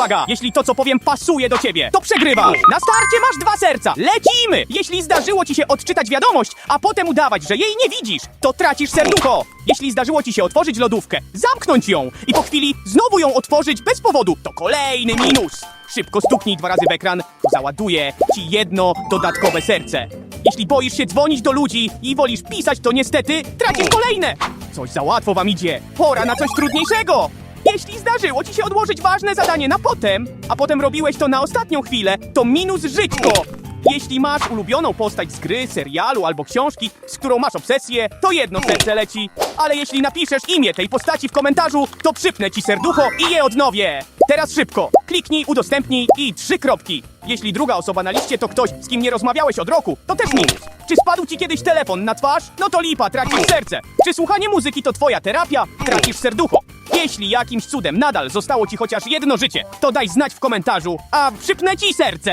uwaga! Jeśli to, co powiem, pasuje do ciebie, to przegrywasz! Na starcie masz dwa serca! Lecimy! Jeśli zdarzyło ci się odczytać wiadomość, a potem udawać, że jej nie widzisz, to tracisz serducho! Jeśli zdarzyło ci się otworzyć lodówkę, zamknąć ją i po chwili znowu ją otworzyć bez powodu, to kolejny minus! Szybko stuknij dwa razy w ekran, załaduje ci jedno dodatkowe serce. Jeśli boisz się dzwonić do ludzi i wolisz pisać, to niestety tracisz kolejne! Coś za łatwo wam idzie! Pora na coś trudniejszego! Jeśli zdarzyło ci się odłożyć ważne zadanie na potem, a potem robiłeś to na ostatnią chwilę, to minus żyćko! Jeśli masz ulubioną postać z gry, serialu albo książki, z którą masz obsesję, to jedno serce leci. Ale jeśli napiszesz imię tej postaci w komentarzu, to przypnę ci serducho i je odnowię. Teraz szybko, kliknij, udostępnij i trzy kropki. Jeśli druga osoba na liście to ktoś, z kim nie rozmawiałeś od roku, to też minus. Czy spadł ci kiedyś telefon na twarz? No to lipa, tracisz serce. Czy słuchanie muzyki to twoja terapia? Tracisz serducho. Jeśli jakimś cudem nadal zostało ci chociaż jedno życie, to daj znać w komentarzu, a przypnę ci serce.